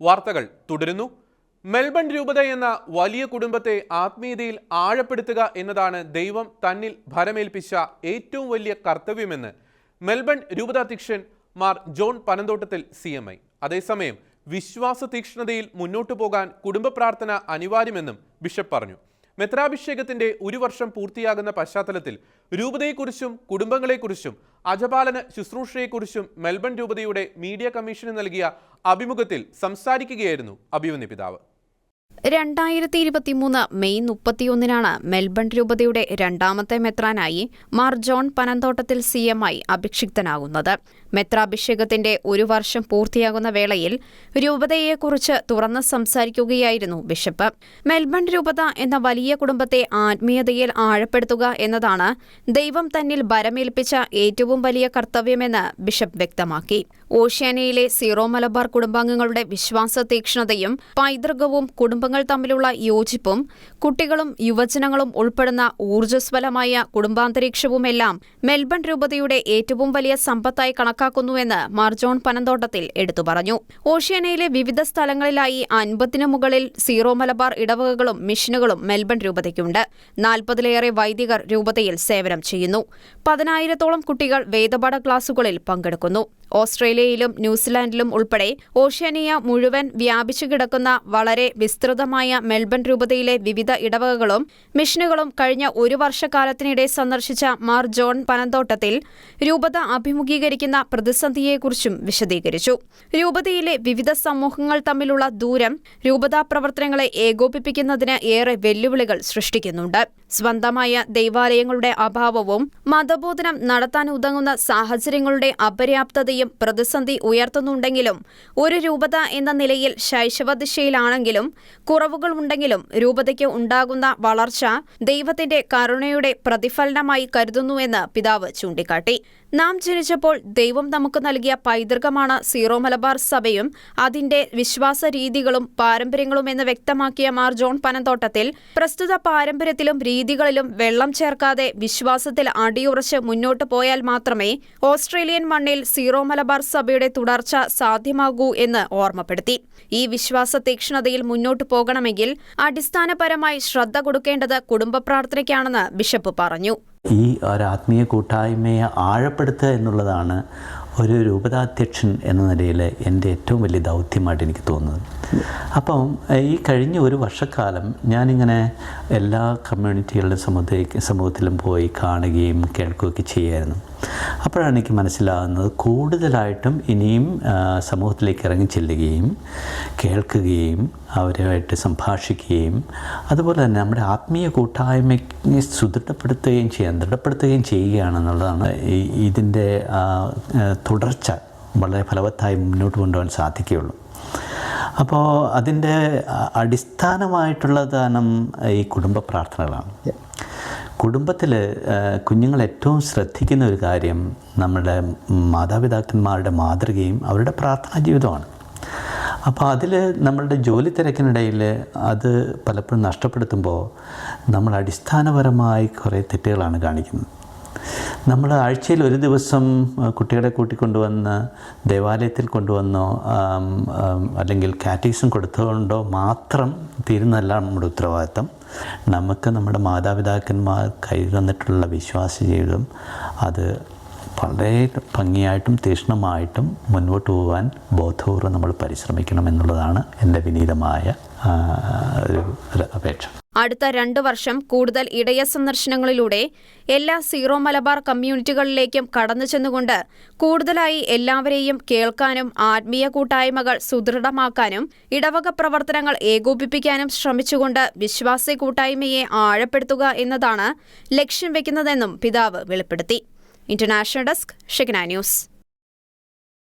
വാർത്തകൾ തുടരുന്നു. മെൽബൺ രൂപത എന്ന വലിയ കുടുംബത്തെ ആത്മീയതയിൽ ആഴപ്പെടുത്തുക എന്നതാണ് ദൈവം തന്നിൽ ഭരമേൽപ്പിച്ച ഏറ്റവും വലിയ കർത്തവ്യമെന്ന് Melbourne രൂപതാധ്യക്ഷൻ Mar John Panamthottathil C M I. അതേസമയം വിശ്വാസ തീക്ഷ്ണതയിൽ മുന്നോട്ടു പോകാൻ കുടുംബ പ്രാർത്ഥന അനിവാര്യമെന്നും ബിഷപ്പ് പറഞ്ഞു. മെത്രാഭിഷേകത്തിന്റെ ഒരു വർഷം പൂർത്തിയാകുന്ന പശ്ചാത്തലത്തിൽ രൂപതയെക്കുറിച്ചും കുടുംബങ്ങളെക്കുറിച്ചും അജപാലന ശുശ്രൂഷയെക്കുറിച്ചും മെൽബൺ രൂപതയുടെ മീഡിയ കമ്മീഷന് നൽകിയ അഭിമുഖത്തിൽ സംസാരിക്കുകയായിരുന്നു അഭിമന്യ പിതാവ്. രണ്ടായിരത്തി ഇരുപത്തിമൂന്ന് മെയ് മുപ്പത്തിയൊന്നിനാണ് മെൽബൺ രൂപതയുടെ രണ്ടാമത്തെ മെത്രാനായി Mar John Panamthottathil C M ആയി അഭിക്ഷിക്തനാകുന്നത് മെത്രാഭിഷേകത്തിന്റെ ഒരു വർഷം പൂർത്തിയാകുന്ന വേളയിൽ രൂപതയെക്കുറിച്ച് തുറന്ന് സംസാരിക്കുകയായിരുന്നു ബിഷപ്പ്. മെൽബൺ രൂപത എന്ന വലിയ കുടുംബത്തെ ആത്മീയതയിൽ ആഴപ്പെടുത്തുക എന്നതാണ് ദൈവം തന്നിൽ ഭരമേൽപ്പിച്ച ഏറ്റവും വലിയ കർത്തവ്യമെന്ന് ബിഷപ്പ് വ്യക്തമാക്കി. ഓഷ്യാനയിലെ സീറോ മലബാർ കുടുംബാംഗങ്ങളുടെ വിശ്വാസ തീക്ഷ്ണതയും പൈതൃകവും കുടുംബങ്ങൾ തമ്മിലുള്ള യോജിപ്പും കുട്ടികളും യുവജനങ്ങളും ഉൾപ്പെടുന്ന ഊർജസ്വലമായ കുടുംബാന്തരീക്ഷവുമെല്ലാം മെൽബൺ രൂപതയുടെ ഏറ്റവും വലിയ സമ്പത്തായി കണക്കാക്കുന്നുവെന്ന് മാർജോൺ പനന്തോട്ടത്തിൽ എടുത്തു പറഞ്ഞു. ഓഷ്യാനയിലെ വിവിധ സ്ഥലങ്ങളിലായി അൻപതിന് മുകളിൽ സീറോ മലബാർ ഇടവകകളും മിഷനുകളും മെൽബൺ രൂപതയ്ക്കുണ്ട്. നാൽപ്പതിലേറെ വൈദികർ രൂപതയിൽ സേവനം ചെയ്യുന്നു. പതിനായിരത്തോളം കുട്ടികൾ വേദപാഠ ക്ലാസുകളിൽ പങ്കെടുക്കുന്നു. ഓസ്ട്രേലിയയിലും ന്യൂസിലാൻഡിലും ഉൾപ്പെടെ ഓഷ്യാനിയ മുഴുവൻ വ്യാപിച്ചു കിടക്കുന്ന വളരെ വിസ്തൃതമായ മെൽബൺ രൂപതയിലെ വിവിധ ഇടവകകളും മിഷനുകളും കഴിഞ്ഞ ഒരു വർഷക്കാലത്തിനിടെ സന്ദർശിച്ച മാർ ജോൺ പനന്തോട്ടത്തിൽ രൂപത അഭിമുഖീകരിക്കുന്ന പ്രതിസന്ധിയെക്കുറിച്ചും വിശദീകരിച്ചു. രൂപതയിലെ വിവിധ സമൂഹങ്ങൾ തമ്മിലുള്ള ദൂരം രൂപതാ പ്രവർത്തനങ്ങളെ ഏകോപിപ്പിക്കുന്നതിന് ഏറെ വെല്ലുവിളികൾ സൃഷ്ടിക്കുന്നുണ്ട്. സ്വന്തമായ ദൈവാലയങ്ങളുടെ അഭാവവും മതബോധനം നടത്താൻ ഉതകുന്ന സാഹചര്യങ്ങളുടെ അപര്യാപ്തതയും പ്രതിസന്ധി ഉയർത്തുന്നുണ്ടെങ്കിലും ഒരു രൂപത എന്ന നിലയിൽ ശൈശവദിശയിലാണെങ്കിലും കുറവുകളുണ്ടെങ്കിലും രൂപതയ്ക്ക് ഉണ്ടാകുന്ന വളർച്ച ദൈവത്തിന്റെ കരുണയുടെ പ്രതിഫലനമായി കരുതുന്നുവെന്ന് പിതാവ് ചൂണ്ടിക്കാട്ടി. നാം ജനിച്ചപ്പോൾ ദൈവം നമുക്ക് നൽകിയ പൈതൃകമാണ് സീറോ മലബാർ സഭയും അതിന്റെ വിശ്വാസ രീതികളും പാരമ്പര്യങ്ങളും എന്ന് വ്യക്തമാക്കിയ മാർ ജോൺ പനന്തോട്ടത്തിൽ പ്രസ്തുത പാരമ്പര്യത്തിലും രീതികളിലും വെള്ളം ചേർക്കാതെ വിശ്വാസത്തിൽ അടിയുറച്ച് മുന്നോട്ട് പോയാൽ മാത്രമേ ഓസ്ട്രേലിയൻ മണ്ണിൽ സീറോ മലബാർ സഭയുടെ തുടർച്ച സാധ്യമാകൂ എന്ന് ഓർമ്മപ്പെടുത്തി. ഈ വിശ്വാസ തീക്ഷ്ണതയിൽ മുന്നോട്ടു പോകണമെങ്കിൽ അടിസ്ഥാനപരമായി ശ്രദ്ധ കൊടുക്കേണ്ടത് കുടുംബ പ്രാർത്ഥനയ്ക്കാണെന്ന് ബിഷപ്പ് പറഞ്ഞു. ഈ ഒരു ആത്മീയ കൂട്ടായ്മയെ ആഴപ്പെടുത്തുക എന്നുള്ളതാണ് ഒരു രൂപതാധ്യക്ഷൻ എന്ന നിലയിൽ എന്റെ ഏറ്റവും വലിയ ദൗത്യമായിട്ട് എനിക്ക് തോന്നുന്നത്. അപ്പം ഈ കഴിഞ്ഞ ഒരു വർഷക്കാലം ഞാനിങ്ങനെ എല്ലാ കമ്മ്യൂണിറ്റികളുടെ സമൂഹത്തേക്ക് സമൂഹത്തിലും പോയി കാണുകയും കേൾക്കുകയൊക്കെ ചെയ്യായിരുന്നു. അപ്പോഴാണ് എനിക്ക് മനസ്സിലാകുന്നത് കൂടുതലായിട്ടും ഇനിയും സമൂഹത്തിലേക്ക് ഇറങ്ങി ചെല്ലുകയും കേൾക്കുകയും അവരുമായിട്ട് സംഭാഷിക്കുകയും അതുപോലെ തന്നെ നമ്മുടെ ആത്മീയ കൂട്ടായ്മയെ സുദൃഢപ്പെടുത്തുകയും ചെയ്യാൻ ദൃഢപ്പെടുത്തുകയും ചെയ്യുകയാണെന്നുള്ളതാണ് ഇതിന്റെ തുടർച്ച വളരെ ഫലവത്തായി മുന്നോട്ട് കൊണ്ടുപോകാൻ സാധിക്കുകയുള്ളൂ. അപ്പോൾ അതിന്റെ അടിസ്ഥാനമായിട്ടുള്ള ദാനം ഈ കുടുംബ പ്രാർത്ഥനകളാണ്. കുടുംബത്തിൽ കുഞ്ഞുങ്ങൾ ഏറ്റവും ശ്രദ്ധിക്കുന്ന ഒരു കാര്യം നമ്മുടെ മാതാപിതാക്കന്മാരുടെ മാതൃകയും അവരുടെ പ്രാർത്ഥനാ ജീവിതമാണ് അപ്പോൾ അതിൽ നമ്മളുടെ ജോലി തിരക്കിനിടയിൽ അത് പലപ്പോഴും നഷ്ടപ്പെടുത്തുമ്പോൾ നമ്മൾ അടിസ്ഥാനപരമായി കുറേ തെറ്റുകളാണ് കാണിക്കുന്നത്. നമ്മൾ ആഴ്ചയിൽ ഒരു ദിവസം കുട്ടികളെ കൂട്ടിക്കൊണ്ടുവന്ന് ദേവാലയത്തിൽ കൊണ്ടുവന്നോ അല്ലെങ്കിൽ കാറ്റീസും കൊടുത്തുകൊണ്ടോ മാത്രം തീരുന്നതല്ല നമ്മുടെ ഉത്തരവാദിത്തം. നമുക്ക് നമ്മുടെ മാതാപിതാക്കന്മാർ കയ്യിൽ തന്നിട്ടുള്ള വിശ്വാസ ജീവിതം അത് വളരെ ഭംഗിയായിട്ടും തീഷ്ണമായിട്ടും മുന്നോട്ട് പോകാൻ ബോധപൂർവം നമ്മൾ പരിശ്രമിക്കണം എന്നുള്ളതാണ് എന്റെ വിനീതമായ അടുത്ത രണ്ടു വർഷം കൂടുതൽ ഇടയ സന്ദർശനങ്ങളിലൂടെ എല്ലാ സീറോ മലബാർ കമ്മ്യൂണിറ്റികളിലേക്കും കടന്നു ചെന്നുകൊണ്ട് കൂടുതലായി എല്ലാവരെയും കേൾക്കാനും ആത്മീയ കൂട്ടായ്മകൾ സുദൃഢമാക്കാനും ഇടവക പ്രവർത്തനങ്ങൾ ഏകോപിപ്പിക്കാനും ശ്രമിച്ചുകൊണ്ട് വിശ്വാസി കൂട്ടായ്മയെ ആഴപ്പെടുത്തുക എന്നതാണ് ലക്ഷ്യം വെക്കുന്നതെന്നും പിതാവ് വെളിപ്പെടുത്തി. International desk Shegna news.